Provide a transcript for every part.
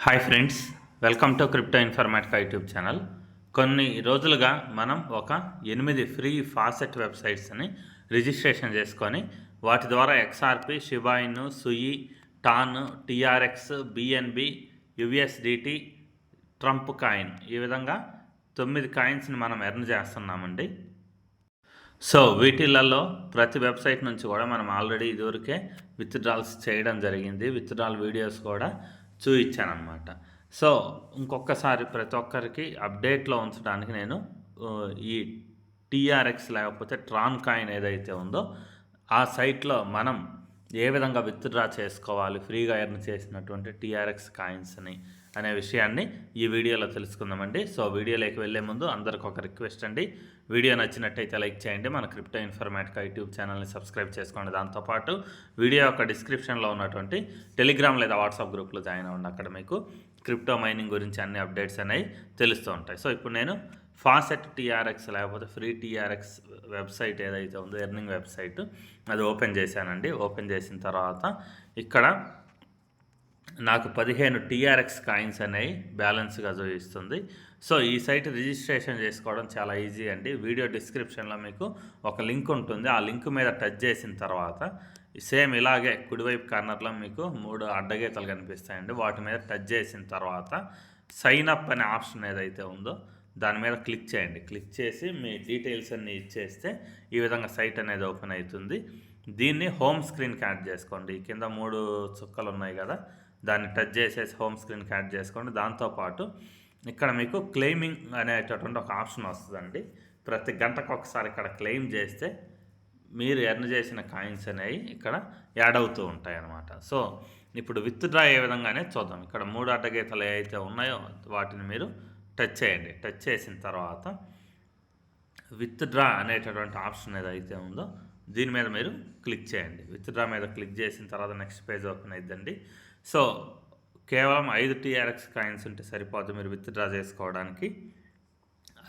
Hi friends welcome to crypto informatic YouTube channel కొన్ని రోజులుగా మనం ఒక ఎనిమిది ఫ్రీ ఫాసెట్ వెబ్సైట్స్ని రిజిస్ట్రేషన్ చేసుకొని వాటి ద్వారా XRP షిబాయిన్ Sui TON TRX BNB USDT Trump coin ఈ విధంగా తొమ్మిది కాయిన్స్ని మనం ఎర్న్ చేస్తున్నామండి. సో వీటిలలో ప్రతి వెబ్సైట్ నుంచి కూడా మనం ఆల్రెడీ ఇదివరకే విత్డ్రాల్స్ చేయడం జరిగింది. విత్డ్రాల్ వీడియోస్ కూడా చూపించాను అనమాట సో ఇంకొకసారి ప్రతి ఒక్కరికి అప్డేట్లో ఉంచడానికి నేను ఈ టీఆర్ఎక్స్ లేకపోతే ట్రాన్ కాయిన్ ఏదైతే ఉందో ఆ సైట్లో మనం ఏ విధంగా విత్డ్రా చేసుకోవాలి ఫ్రీగా ఎర్న్ చేసినటువంటి టీఆర్ఎక్స్ కాయిన్స్ని అనే విషయాన్ని ఈ వీడియోలో తెలుసుకుందామండి. సో వీడియోలోకి వెళ్ళే ముందు అందరికి ఒక రిక్వెస్ట్ అండి. వీడియో నచ్చినట్టయితే లైక్ చేయండి. మన క్రిప్టో ఇన్ఫర్మేటిక్ యూట్యూబ్ ఛానల్ని సబ్స్క్రైబ్ చేసుకోండి. దాంతోపాటు వీడియో యొక్క డిస్క్రిప్షన్లో ఉన్నటువంటి టెలిగ్రామ్ లేదా వాట్సాప్ గ్రూప్లో జాయిన్ అవ్వండి అక్కడ మీకు. క్రిప్టో మైనింగ్ గురించి అన్ని అప్డేట్స్ అనేవి తెలుస్తూ ఉంటాయి. సో ఇప్పుడు నేను ఫాసెట్ టీఆర్ఎక్స్ లేకపోతే ఫ్రీ టీఆర్ఎక్స్ వెబ్సైట్ ఏదైతే ఉందో ఎర్నింగ్ వెబ్సైట్ అది ఓపెన్ చేశానండి. ఓపెన్ చేసిన తర్వాత ఇక్కడ నాకు పదిహేను టీఆర్ఎక్స్ కాయిన్స్ అనేవి బ్యాలెన్స్గా చూపిస్తుంది. సో ఈ సైట్ రిజిస్ట్రేషన్ చేసుకోవడం చాలా ఈజీ అండి. వీడియో డిస్క్రిప్షన్లో మీకు ఒక లింక్ ఉంటుంది. ఆ లింక్ మీద టచ్ చేసిన తర్వాత సేమ్ ఇలాగే కుడివైపు కార్నర్లో మీకు మూడు అడ్డగీతలు కనిపిస్తాయండి. వాటి మీద టచ్ చేసిన తర్వాత సైన్ అప్ అనే ఆప్షన్ ఏదైతే ఉందో దాని మీద క్లిక్ చేయండి. క్లిక్ చేసి మీ డీటెయిల్స్ అన్నీ ఇచ్చేస్తే ఈ విధంగా సైట్ అనేది ఓపెన్ అవుతుంది. దీన్ని హోమ్ స్క్రీన్కి యాడ్ చేసుకోండి. కింద మూడు చుక్కలు ఉన్నాయి కదా దాన్ని టచ్ చేసేసి హోమ్ స్క్రీన్కి యాడ్ చేసుకోండి. దాంతోపాటు ఇక్కడ మీకు క్లెయిమింగ్ అనేటటువంటి ఒక ఆప్షన్ వస్తుందండి. ప్రతి గంటకు ఒకసారి ఇక్కడ క్లెయిమ్ చేస్తే మీరు ఎర్న్ చేసిన కాయిన్స్ అనేవి ఇక్కడ యాడ్ అవుతూ ఉంటాయి అన్నమాట సో ఇప్పుడు విత్ డ్రా ఏ విధంగానే చూద్దాం. ఇక్కడ మూడు అడ్డగీతలు ఏవైతే ఉన్నాయో వాటిని మీరు టచ్ చేయండి. టచ్ చేసిన తర్వాత విత్ డ్రా అనేటటువంటి ఆప్షన్ ఏదైతే ఉందో దీని మీద మీరు క్లిక్ చేయండి. విత్ డ్రా మీద క్లిక్ చేసిన తర్వాత నెక్స్ట్ పేజ్ ఓపెన్ అయిద్దండి. సో కేవలం ఐదు టీఆర్ఎక్స్ కాయిన్స్ ఉంటే సరిపోదు మీరు విత్ డ్రా చేసుకోవడానికి.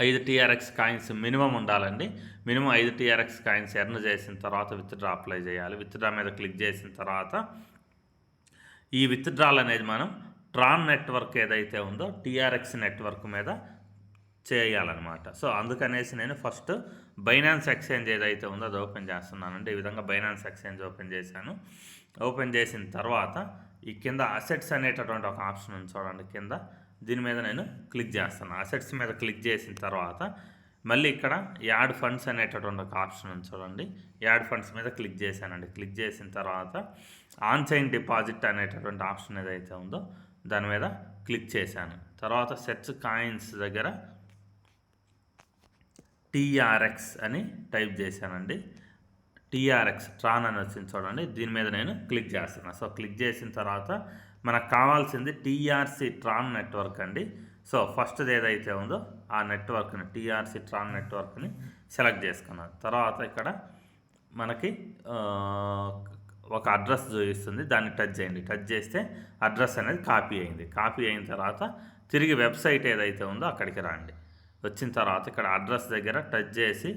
ఐదు టీఆర్ఎక్స్ కాయిన్స్ మినిమం ఉండాలండి. మినిమం ఐదు టీఆర్ఎక్స్ కాయిన్స్ ఎర్న్ చేసిన తర్వాత విత్ డ్రా అప్లై చేయాలి. విత్ డ్రా మీద క్లిక్ చేసిన తర్వాత ఈ విత్డ్రాల్ అనేది మనం ట్రాన్ నెట్వర్క్ ఏదైతే ఉందో టీఆర్ఎక్స్ నెట్వర్క్ మీద చేయాలన్నమాట. సో అందుకనేసి నేను ఫస్ట్ బైనాన్స్ ఎక్స్చేంజ్ ఏదైతే ఉందో అది ఓపెన్ చేస్తున్నానండి ఈ విధంగా బైనాన్స్ ఎక్స్చేంజ్ ఓపెన్ చేశాను. ఓపెన్ చేసిన తర్వాత ఈ కింద అసెట్స్ అనేటటువంటి ఒక ఆప్షన్ ఉంది చూడండి కింద. దీని మీద నేను క్లిక్ చేస్తాను. అసెట్స్ మీద క్లిక్ చేసిన తర్వాత మళ్ళీ ఇక్కడ యాడ్ ఫండ్స్ అనేటటువంటి ఒక ఆప్షన్ ఉంది చూడండి. యాడ్ ఫండ్స్ మీద క్లిక్ చేశానండి. క్లిక్ చేసిన తర్వాత ఆన్ చైన్ డిపాజిట్ అనేటటువంటి ఆప్షన్ ఏదైతే ఉందో దాని మీద క్లిక్ చేశాను. తర్వాత సెట్స్ కాయిన్స్ దగ్గర టీఆర్ఎక్స్ అని టైప్ చేశానండి. టీఆర్ఎక్స్ ట్రాన్ అని వచ్చింది చూడండి. దీని మీద నేను క్లిక్ చేస్తున్నాను సో క్లిక్ చేసిన తర్వాత మనకు కావాల్సింది టీఆర్సీ ట్రాన్ నెట్వర్క్ అండి. సో ఫస్ట్ది ఏదైతే ఉందో ఆ నెట్వర్క్ని టీఆర్సీ ట్రాన్ నెట్వర్క్ని సెలెక్ట్ చేసుకున్నాను తర్వాత ఇక్కడ మనకి ఒక అడ్రస్ చూపిస్తుంది. దాన్ని టచ్ చేయండి. టచ్ చేస్తే అడ్రస్ అనేది కాపీ అయింది. కాపీ అయిన తర్వాత తిరిగి వెబ్సైట్ ఏదైతే ఉందో అక్కడికి రండి. వచ్చిన తర్వాత ఇక్కడ అడ్రస్ దగ్గర టచ్ చేసి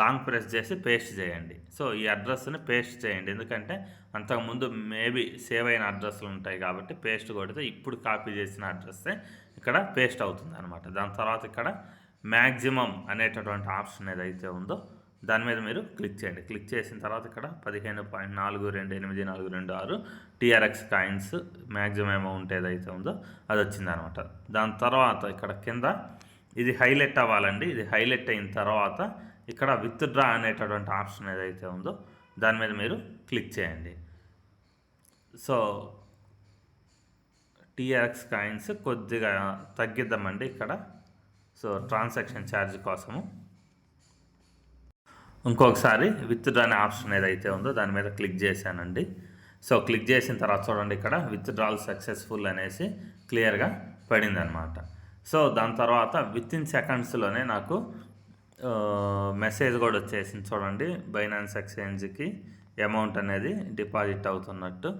లాంగ్ ప్రెస్ చేసి పేస్ట్ చేయండి. సో ఈ అడ్రస్ని పేస్ట్ చేయండి. ఎందుకంటే అంతకుముందు మేబీ సేవ్ అయిన అడ్రస్లు ఉంటాయి కాబట్టి పేస్ట్ కొడితే ఇప్పుడు కాపీ చేసిన అడ్రస్సే ఇక్కడ పేస్ట్ అవుతుంది అనమాట దాని తర్వాత ఇక్కడ మ్యాక్సిమం అనేటటువంటి ఆప్షన్ ఏదైతే ఉందో దాని మీద మీరు క్లిక్ చేయండి. క్లిక్ చేసిన తర్వాత ఇక్కడ పదిహేను పాయింట్ నాలుగు రెండు ఎనిమిది నాలుగు రెండు ఆరు టీఆర్ఎక్స్ కాయిన్స్ మ్యాక్సిమం అమౌంట్ ఏదైతే ఉందో అది వచ్చిందనమాట దాని తర్వాత ఇక్కడ కింద ఇది హైలైట్ అవ్వాలండి. ఇది హైలైట్ అయిన తర్వాత ఇక్కడ విత్డ్రా అనేటటువంటి ఆప్షన్ ఏదైతే ఉందో దాని మీద మీరు క్లిక్ చేయండి. సో టీఆర్ఎక్స్ కాయిన్స్ కొద్దిగా తగ్గిద్దామండి ఇక్కడ. సో ట్రాన్సాక్షన్ ఛార్జ్ కోసము. ఇంకొకసారి విత్ డ్రా అనే ఆప్షన్ ఏదైతే ఉందో దాని మీద క్లిక్ చేశానండి. సో క్లిక్ చేసిన తర్వాత చూడండి ఇక్కడ విత్డ్రాల్ సక్సెస్ఫుల్ అనేసి క్లియర్గా పడిందనమాట సో దాని తర్వాత విత్ ఇన్ సెకండ్స్లోనే నాకు మెసేజ్ కూడా వచ్చేసింది చూడండి బైనాన్స్ ఎక్స్చేంజ్కి అమౌంట్ అనేది డిపాజిట్ అవుతున్నట్టు.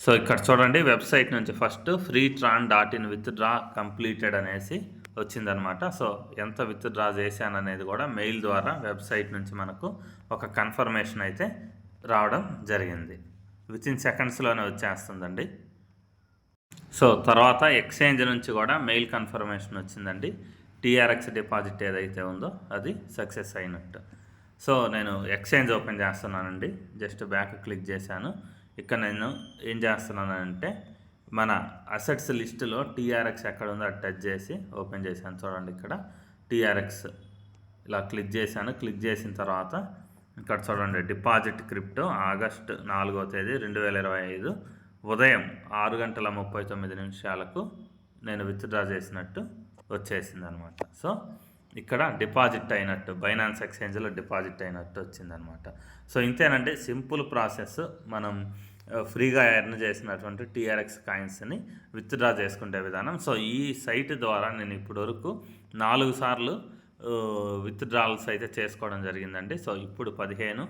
సో ఇక్కడ చూడండి వెబ్సైట్ నుంచి first free Tron dot in withdraw completed అనేసి వచ్చిందనమాట. సో ఎంత విత్ డ్రా చేశాను అనేది కూడా మెయిల్ ద్వారా వెబ్సైట్ నుంచి మనకు ఒక కన్ఫర్మేషన్ అయితే రావడం జరిగింది. విత్ ఇన్ సెకండ్స్లోనే వచ్చేస్తుందండి. సో తర్వాత ఎక్స్చేంజ్ నుంచి కూడా మెయిల్ కన్ఫర్మేషన్ వచ్చిందండి. టీఆర్ఎక్స్ డిపాజిట్ ఏదైతే ఉందో అది సక్సెస్ అయినట్టు. సో నేను ఎక్స్చేంజ్ ఓపెన్ చేస్తున్నానండి. జస్ట్ బ్యాక్ క్లిక్ చేశాను. ఇక్కడ నేను ఏం చేస్తున్నానంటే మన అసెట్స్ లిస్టులో టీఆర్ఎక్స్ ఎక్కడ ఉందో అది టచ్ చేసి ఓపెన్ చేశాను చూడండి ఇక్కడ. టీఆర్ఎక్స్ ఇలా క్లిక్ చేశాను. క్లిక్ చేసిన తర్వాత ఇక్కడ చూడండి డిపాజిట్ క్రిప్టో ఆగస్ట్ నాలుగో తేదీ రెండు వేల ఇరవై ఐదు. ఉదయం ఆరు గంటల ముప్పై తొమ్మిది నిమిషాలకు నేను విత్డ్రా చేసినట్టు వచ్చేసింది అనమాట సో ఇక్కడ డిపాజిట్ అయినట్టు బైనాన్స్ ఎక్స్చేంజ్లో డిపాజిట్ అయినట్టు వచ్చిందనమాట. సో ఇంతేనంటే సింపుల్ ప్రాసెస్. మనం ఫ్రీగా ఎర్న్ చేసినటువంటి టీఆర్ఎక్స్ కాయిన్స్ని విత్డ్రా చేసుకునే విధానం. సో ఈ సైట్ ద్వారా నేను ఇప్పటివరకు నాలుగు సార్లు విత్డ్రాల్స్ అయితే చేసుకోవడం జరిగిందండి. సో ఇప్పుడు పదిహేను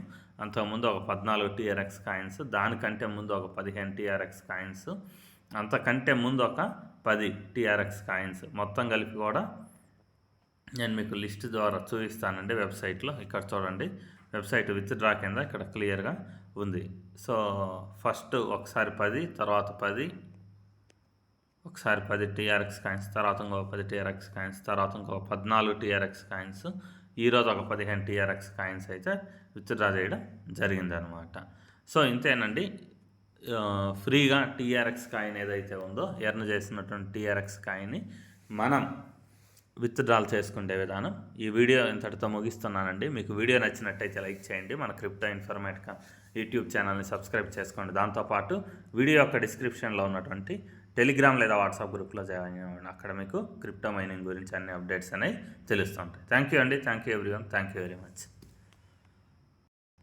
అంతకుముందు ఒక పద్నాలుగు టీఆర్ఎక్స్ కాయిన్స్ దానికంటే ముందు ఒక పదిహేను టీఆర్ఎక్స్ కాయిన్స్ అంతకంటే ముందు ఒక పది టీఆర్ఎక్స్ కాయిన్స్ మొత్తం కలిపి కూడా నేను మీకు లిస్ట్ ద్వారా చూపిస్తానండి వెబ్సైట్లో. ఇక్కడ చూడండి వెబ్సైట్ విత్డ్రా కింద ఇక్కడ క్లియర్గా ఉంది. సో ఫస్ట్ ఒకసారి పది తర్వాత పది ఒకసారి పది టీఆర్ఎక్స్ కాయిన్స్ తర్వాత ఇంకో పది టీఆర్ఎక్స్ కాయిన్స్ తర్వాత ఇంకో పద్నాలుగు టీఆర్ఎక్స్ కాయిన్స్ ఈరోజు ఒక పదిహేను టీఆర్ఎక్స్ కాయిన్స్ అయితే విత్డ్రా చేయడం జరిగిందనమాట సో ఇంతేనండి. ఫ్రీగా టీఆర్ఎక్స్ కాయిన్ ఏదైతే ఉందో ఎర్న్ చేసినటువంటి టీఆర్ఎక్స్ కాయిన్ని మనం విత్డ్రాల్ చేసుకునే విధానం. ఈ వీడియో ఇంతటితో ముగిస్తున్నానండి. మీకు వీడియో నచ్చినట్టయితే లైక్ చేయండి. మన క్రిప్టో ఇన్ఫర్మేట్ యూట్యూబ్ ఛానల్ని సబ్స్క్రైబ్ చేసుకోండి. దాంతోపాటు వీడియో యొక్క డిస్క్రిప్షన్లో ఉన్నటువంటి టెలిగ్రామ్ లేదా వాట్సాప్ గ్రూప్లో జాయిన్ అవ్వండి అక్కడ మీకు క్రిప్టో మైనింగ్ గురించి అన్ని అప్డేట్స్ అనేవి తెలుస్తుంటాయి థ్యాంక్ యూ అండి. Thank you everyone. Thank you very much.